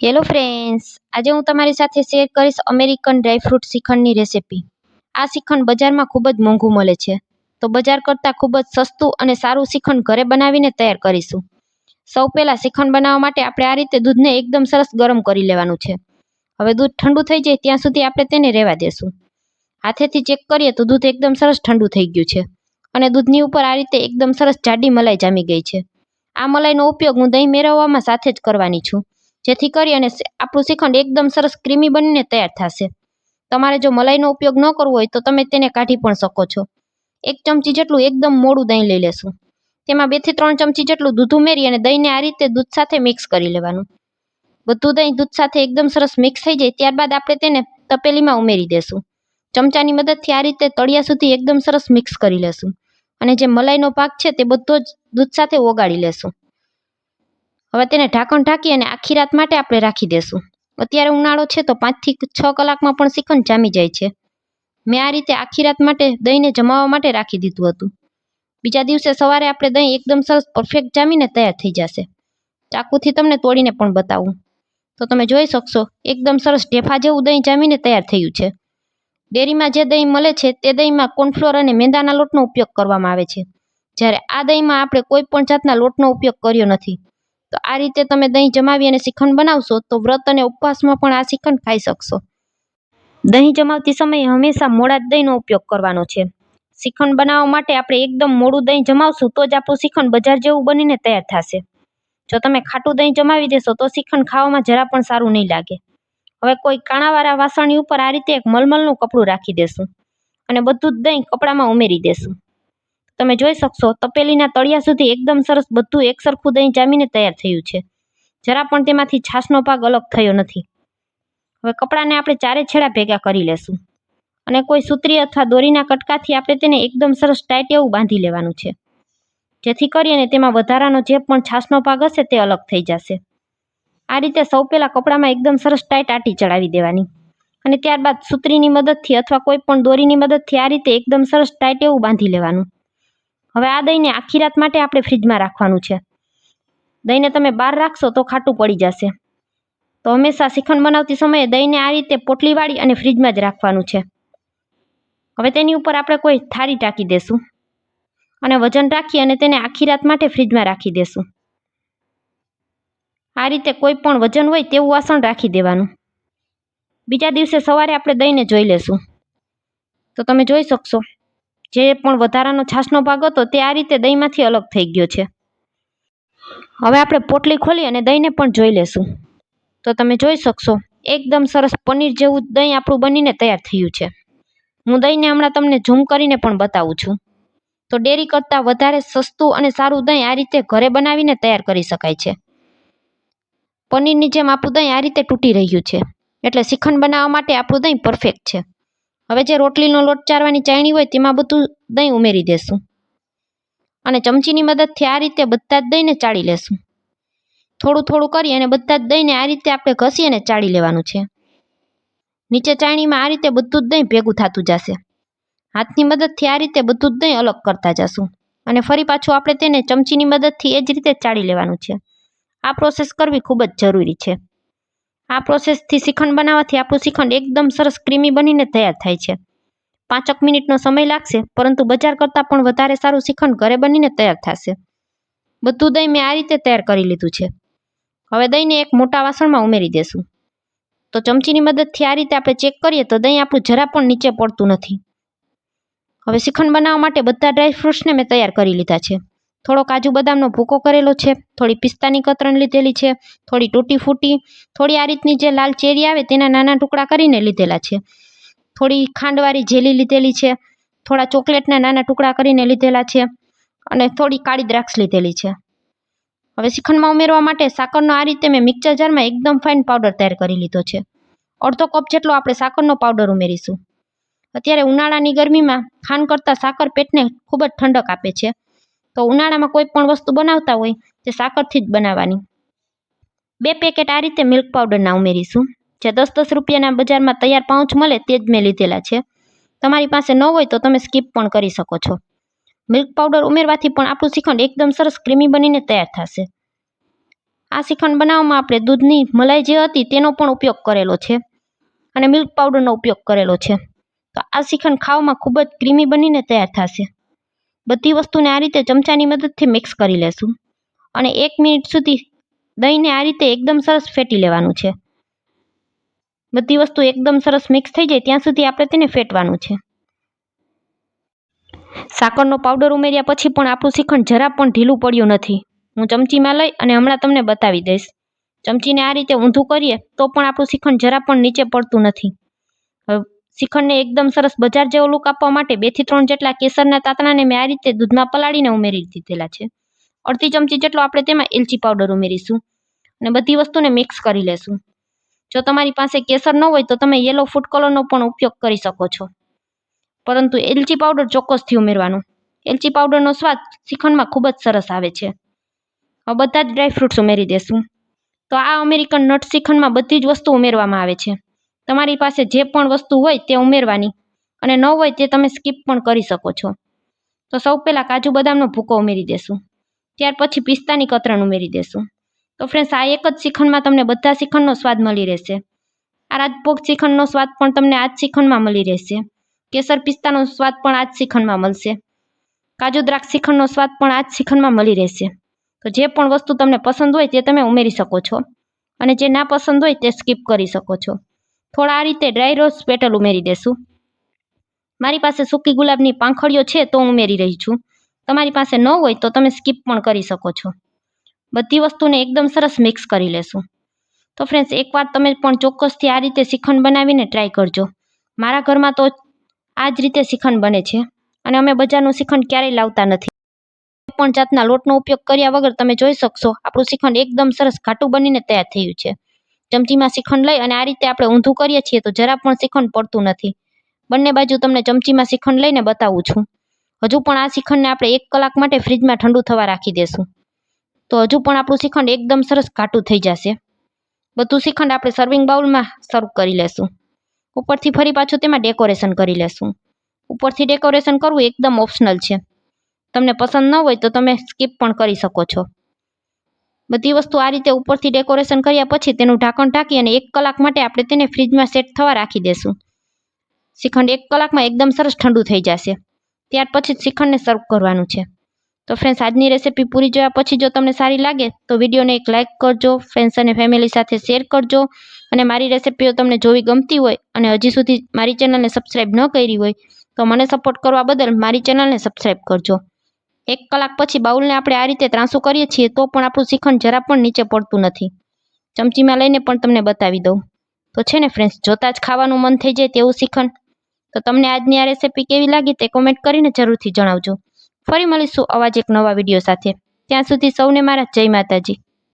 Hello friends આજે હું તમારી સાથે શેર કરીશ અમેરિકન ડ્રાયફ્રૂટ શ્રીખંડની રેસિપી આ શ્રીખંડ બજારમાં ખૂબ જ મોંઘું મળે છે. તો બજાર કરતાં ખૂબ જ સસ્તું અને સારું શ્રીખંડ ઘરે બનાવીને તૈયાર કરીશું. સૌ પહેલાં શ્રીખંડ બનાવવા માટે આપણે આ રીતે દૂધને એકદમ સરસ ગરમ કરી લેવાનું છે. હવે દૂધ ઠંડુ થઈ જાય ત્યાં સુધી આપણે તેને રહેવા દેશું. હાથેથી ચેક કરીએ તો દૂધ એકદમ સરસ ઠંડુ થઈ ગયું છે અને દૂધની ઉપર આ રીતે એકદમ સરસ જાડી મલાઈ જામી ગઈ છે. આ મલાઈનો ઉપયોગ હું દહીં મેળવવામાં સાથે જ કરવાની છું. જેથી કરી અને આપણું શ્રીખંડ એકદમ સરસ ક્રીમી બનીને તૈયાર થશે. તમારે જો મલાઈનો ઉપયોગ ન કરવો હોય તો તમે તેને કાઢી પણ શકો છો. એક ચમચી જેટલું એકદમ મોડું દહીં લઈ લેશું. તેમાં બેથી ત્રણ ચમચી જેટલું દૂધ ઉમેરી અને દહીંને આ રીતે દૂધ સાથે મિક્સ કરી લેવાનું. બધું દહીં દૂધ સાથે એકદમ સરસ મિક્સ થઈ જાય ત્યારબાદ આપણે તેને તપેલીમાં ઉમેરી દેશું. ચમચાની મદદથી આ રીતે તળિયા સુધી એકદમ સરસ મિક્સ કરી લેશું. અને જે મલાઈનો ભાગ છે તે બધો જ દૂધ સાથે ઓગાળી લેશું. હવે તેને ઢાંકણ ઢાંકી અને આખી રાત માટે આપણે રાખી દેશું. અત્યારે ઉનાળો છે તો પાંચથી છ કલાકમાં પણ શ્રીખંડ જામી જાય છે. મેં આ રીતે આખી રાત માટે દહીંને જમાવવા માટે રાખી દીધું હતું. બીજા દિવસે સવારે આપણે દહીં એકદમ સરસ પરફેક્ટ જામીને તૈયાર થઈ જશે. ચાકુથી તમને તોડીને પણ બતાવું. તો તમે જોઈ શકશો, એકદમ સરસ ઢેફા જેવું દહીં જામીને તૈયાર થયું છે. ડેરીમાં જે દહીં મળે છે તે દહીંમાં કોર્નફ્લોર અને મેંદાના લોટનો ઉપયોગ કરવામાં આવે છે. જ્યારે આ દહીંમાં આપણે કોઈ પણ જાતના લોટનો ઉપયોગ કર્યો નથી. તો આ રીતે તમે દહીં જમાવી અને શ્રીખંડ બનાવશો તો વ્રત અને ઉપવાસમાં પણ આ શ્રીખંડ ખાઈ શકશો. દહીં જમાવતી સમયે હંમેશા મોડા દહીંનો ઉપયોગ કરવાનો છે. શ્રીખંડ બનાવવા માટે આપણે એકદમ મોડું દહીં જમાવશું તો જ આપણું શ્રીખંડ બજાર જેવું બનીને તૈયાર થશે. જો તમે ખાટું દહીં જમાવી દેશો તો શ્રીખંડ ખાવામાં જરા પણ સારું નહીં લાગે. હવે કોઈ કાણાવાળા વાસણની ઉપર આ રીતે એક મલમલનું કપડું રાખી દેશું અને બધું જ દહીં કપડામાં ઉમેરી દેશું. તમે જોઈ શકશો, તપેલીના તળિયા સુધી એકદમ સરસ બધું એકસરખું દહીં જામીને તૈયાર થયું છે. જરા પણ તેમાંથી છાશનો ભાગ અલગ થયો નથી. હવે કપડાને આપણે ચારે છેડા ભેગા કરી લેશું. અને કોઈ સૂત્રી અથવા દોરીના કટકાથી આપણે તેને એકદમ સરસ ટાઈટ એવું બાંધી લેવાનું છે. જેથી કરીને તેમાં વધારાનો જે પણ છાશનો ભાગ હશે તે અલગ થઈ જશે. આ રીતે સૌ પહેલાં કપડામાં એકદમ સરસ ટાઈટ આટી ચડાવી દેવાની. અને ત્યારબાદ સૂત્રીની મદદથી અથવા કોઈ પણ દોરીની મદદથી આ રીતે એકદમ સરસ ટાઈટ એવું બાંધી લેવાનું. હવે આ દહીંને આખી રાત માટે આપણે ફ્રીજમાં રાખવાનું છે. દહીંને તમે બહાર રાખશો તો ખાટું પડી જશે. તો હંમેશા શ્રીખંડ બનાવતી સમયે દહીંને આ રીતે પોટલી વાળી અને ફ્રીજમાં જ રાખવાનું છે. હવે તેની ઉપર આપણે કોઈ થાળી ટાંકી દેશું. અને વજન રાખી અને તેને આખી રાત માટે ફ્રીજમાં રાખી દેશું. આ રીતે કોઈ પણ વજન હોય તેવું વાસણ રાખી દેવાનું. બીજા દિવસે સવારે આપણે દહીંને જોઈ લેશું. તો તમે જોઈ શકશો. જે પણ વધારાનો છાશનો ભાગ હતો તે આ રીતે દહીંમાંથી અલગ થઈ ગયો છે. હવે આપણે પોટલી ખોલી અને દહીંને પણ જોઈ લેશું. તો તમે જોઈ શકશો, એકદમ સરસ પનીર જેવું દહીં આપણું બનીને તૈયાર થયું છે. હું દહીંને હમણાં તમને ઝૂમ કરીને પણ બતાવું છું. તો ડેરી કરતાં વધારે સસ્તું અને સારું દહીં આ રીતે ઘરે બનાવીને તૈયાર કરી શકાય છે. પનીરની જેમ આપણું દહીં આ રીતે તૂટી રહ્યું છે. એટલે શ્રીખંડ બનાવવા માટે આપણું દહીં પરફેક્ટ છે. હવે જે રોટલીનો લોટ ચારવાની ચાયણી હોય તેમાં બધું દહીં ઉમેરી દેશું. અને ચમચીની મદદથી આ રીતે બધા જ દહીંને ચાળી લેશું. થોડું થોડું કરી અને બધા જ દહીંને આ રીતે આપણે ઘસી અને ચાળી લેવાનું છે. નીચે ચાયણીમાં આ રીતે બધું જ દહીં ભેગું થતું જશે. હાથની મદદથી આ રીતે બધું જ દહીં અલગ કરતા જશું. અને ફરી પાછું આપણે તેને ચમચીની મદદથી એ જ રીતે ચાળી લેવાનું છે. આ પ્રોસેસ કરવી ખૂબ જ જરૂરી છે. આ પ્રોસેસથી શ્રીખંડ બનાવવાથી આપણું શ્રીખંડ એકદમ સરસ ક્રીમી બનીને તૈયાર થાય છે. પાંચક મિનિટનો સમય લાગશે, પરંતુ બજાર કરતાં પણ વધારે સારું શ્રીખંડ ઘરે બનીને તૈયાર થશે. બધું દહીં મેં આ રીતે તૈયાર કરી લીધું છે. હવે દહીંને એક મોટા વાસણમાં ઉમેરી દેશું. તો ચમચીની મદદથી આ રીતે આપણે ચેક કરીએ તો દહીં આપણું જરા પણ નીચે પડતું નથી. હવે શ્રીખંડ બનાવવા માટે બધા ડ્રાયફ્રૂટ્સને મેં તૈયાર કરી લીધા છે. થોડો કાજુ બદામનો ભૂકો કરેલો છે, થોડી પિસ્તાની કતરણ લીધેલી છે, થોડી તૂટી ફૂટી, થોડી આ રીતની જે લાલ ચેરી આવે તેના નાના ટુકડા કરીને લીધેલા છે. થોડી ખાંડવાળી જેલી લીધેલી છે, થોડા ચોકલેટના નાના ટુકડા કરીને લીધેલા છે અને થોડી કાળી દ્રાક્ષ લીધેલી છે. હવે શ્રીખંડમાં ઉમેરવા માટે સાકરનો આ રીતે મેં મિક્સર જારમાં એકદમ ફાઇન પાવડર તૈયાર કરી લીધો છે. અડધો કપ જેટલો આપણે સાકરનો પાવડર ઉમેરીશું. અત્યારે ઉનાળાની ગરમીમાં ખાંડ કરતાં સાકર પેટને ખૂબ જ ઠંડક આપે છે. તો ઉનાળામાં કોઈ પણ વસ્તુ બનાવતા હોય તે સાકરથી જ બનાવવાની. બે પેકેટ આ રીતે મિલ્ક પાવડરના ઉમેરીશું. જે દસ દસ રૂપિયાના બજારમાં તૈયાર પાઉચ મળે તે જ મેં લીધેલા છે. તમારી પાસે ન હોય તો તમે સ્કીપ પણ કરી શકો છો. મિલ્ક પાવડર ઉમેરવાથી પણ આપણું શ્રીખંડ એકદમ સરસ ક્રીમી બનીને તૈયાર થશે. આ શ્રીખંડ બનાવવામાં આપણે દૂધની મલાઈ જે હતી તેનો પણ ઉપયોગ કરેલો છે અને મિલ્ક પાવડરનો ઉપયોગ કરેલો છે. તો આ શ્રીખંડ ખાવામાં ખૂબ જ ક્રીમી બનીને તૈયાર થશે. બધી વસ્તુને આ રીતે ચમચાની મદદથી મિક્સ કરી લેશું. અને એક મિનિટ સુધી દહીંને આ રીતે એકદમ સરસ ફેટી લેવાનું છે. બધી વસ્તુ એકદમ સરસ મિક્સ થઈ જાય ત્યાં સુધી આપણે તેને ફેટવાનું છે. સાકરનો પાવડર ઉમેર્યા પછી પણ આપણું શ્રીખંડ જરા પણ ઢીલું પડ્યું નથી. હું ચમચીમાં લઈ અને હમણાં તમને બતાવી દઈશ. ચમચીને આ રીતે ઊંધું કરીએ તો પણ આપણું શ્રીખંડ જરા પણ નીચે પડતું નથી. શ્રીખંડને એકદમ સરસ બજાર જેવો લુક આપવા માટે બેથી ત્રણ જેટલા કેસરના તાતણાને મેં આ રીતે દૂધમાં પલાળીને ઉમેરી દીધેલા છે. અડધી ચમચી જેટલો આપણે તેમાં એલચી પાવડર ઉમેરીશું અને બધી વસ્તુને મિક્સ કરી લેશું. જો તમારી પાસે કેસર ન હોય તો તમે યલો ફૂડ કલરનો પણ ઉપયોગ કરી શકો છો. પરંતુ એલચી પાવડર ચોક્કસથી ઉમેરવાનું. એલચી પાવડરનો સ્વાદ શ્રીખંડમાં ખૂબ જ સરસ આવે છે. હવે બધા જ ડ્રાયફ્રૂટ્સ ઉમેરી દેશું. તો આ અમેરિકન નટ શ્રીખંડમાં બધી જ વસ્તુ ઉમેરવામાં આવે છે. તમારી પાસે જે પણ વસ્તુ હોય તે ઉમેરવાની અને ન હોય તે તમે સ્કીપ પણ કરી શકો છો. તો સૌ પહેલાં કાજુ બદામનો ભૂકો ઉમેરી દેશું. ત્યાર પછી પિસ્તાની કતરણ ઉમેરી દેશું. તો ફ્રેન્ડ્સ આ એક જ શિખંડમાં તમને બધા શ્રીખંડનો સ્વાદ મળી રહેશે. આ રાજભોગ શ્રીખંડનો સ્વાદ પણ તમને આ જ શ્રીખંડમાં મળી રહેશે. કેસર પિસ્તાનો સ્વાદ પણ આ જ શ્રીખંડમાં મળશે. કાજુ દ્રાક્ષ શિખંડનો સ્વાદ પણ આ જ શ્રીખંડમાં મળી રહેશે. તો જે પણ વસ્તુ તમને પસંદ હોય તે તમે ઉમેરી શકો છો અને જે ના પસંદ હોય તે સ્કીપ કરી શકો છો. થોડા આ રીતે ડ્રાય રોઝ પેટલ ઉમેરી દેશું મારી પાસે સૂકી ગુલાબની પાંખડીઓ છે તો હું ઉમેરી રહી છું. તમારી પાસે ન હોય તો તમે સ્કીપ પણ કરી શકો છો. બધી વસ્તુને એકદમ સરસ મિક્સ કરી લેશું તો ફ્રેન્ડ્સ એકવાર તમે પણ ચોક્કસથી આ રીતે શ્રીખંડ બનાવીને ટ્રાય કરજો. મારા ઘરમાં તો આ જ રીતે શ્રીખંડ બને છે અને અમે બજારનું શ્રીખંડ ક્યારેય લાવતા નથી. પણ જાતના લોટનો ઉપયોગ કર્યા વગર તમે જોઈ શકશો. આપણું શ્રીખંડ એકદમ સરસ ઘાટું બનીને તૈયાર થયું છે. ચમચીમાં શ્રીખંડ લઈ અને આ રીતે આપણે ઊંધું કરીએ છીએ તો જરા પણ શ્રીખંડ પડતું નથી. બંને બાજુ તમને ચમચીમાં શ્રીખંડ લઈને બતાવું છું. હજુ પણ આ શ્રીખંડને આપણે એક કલાક માટે ફ્રીજમાં ઠંડુ થવા રાખી દેશું. તો હજુ પણ આપણું શ્રીખંડ એકદમ સરસ ઘાટું થઈ જશે. બધું શ્રીખંડ આપણે સર્વિંગ બાઉલમાં સર્વ કરી લેશું. ઉપરથી ફરી પાછું તેમાં ડેકોરેશન કરી લેશું. ઉપરથી ડેકોરેશન કરવું એકદમ ઓપ્શનલ છે. તમને પસંદ ન હોય તો તમે સ્કીપ પણ કરી શકો છો. બધી વસ્તુ આ રીતે ઉપરથી ડેકોરેશન કર્યા પછી તેનું ઢાંકણ ઢાંકી અને એક કલાક માટે આપણે તેને ફ્રીજમાં સેટ થવા રાખી દેશું. શ્રીખંડ એક કલાકમાં એકદમ સરસ ઠંડુ થઈ જશે. ત્યાર પછી શ્રીખંડને સર્વ કરવાનું છે. તો ફ્રેન્ડ્સ આજની રેસીપી પૂરી જોયા પછી જો તમને સારી લાગે, તો વિડીયોને એક લાઇક કરજો ફ્રેન્ડ્સ અને ફેમિલી સાથે શેર કરજો. અને મારી રેસીપીઓ તમને જોવી ગમતી હોય અને હજી સુધી મારી ચેનલને સબસ્ક્રાઈબ ન કરી હોય, તો મને સપોર્ટ કરવા બદલ મારી ચેનલને સબસ્ક્રાઈબ કરજો. એક કલાક પછી બાઉલને આપણે આ રીતે ત્રાંસું કરીએ છીએ, તો પણ આપણું શ્રીખંડ જરા પણ નીચે પડતું નથી. ચમચીમાં લઈને પણ તમને બતાવી દઉં. તો છે ને ફ્રેન્ડ્સ જોતાં જ ખાવાનું મન થઈ જાય તેવું શ્રીખંડ તો તમને આજની આ રેસીપી કેવી લાગી તે કોમેન્ટ કરીને જરૂરથી જણાવજો. ફરી મળીશું અવાજ એક નવા વીડિયો સાથે. ત્યાં સુધી સૌને મારા જય માતાજી.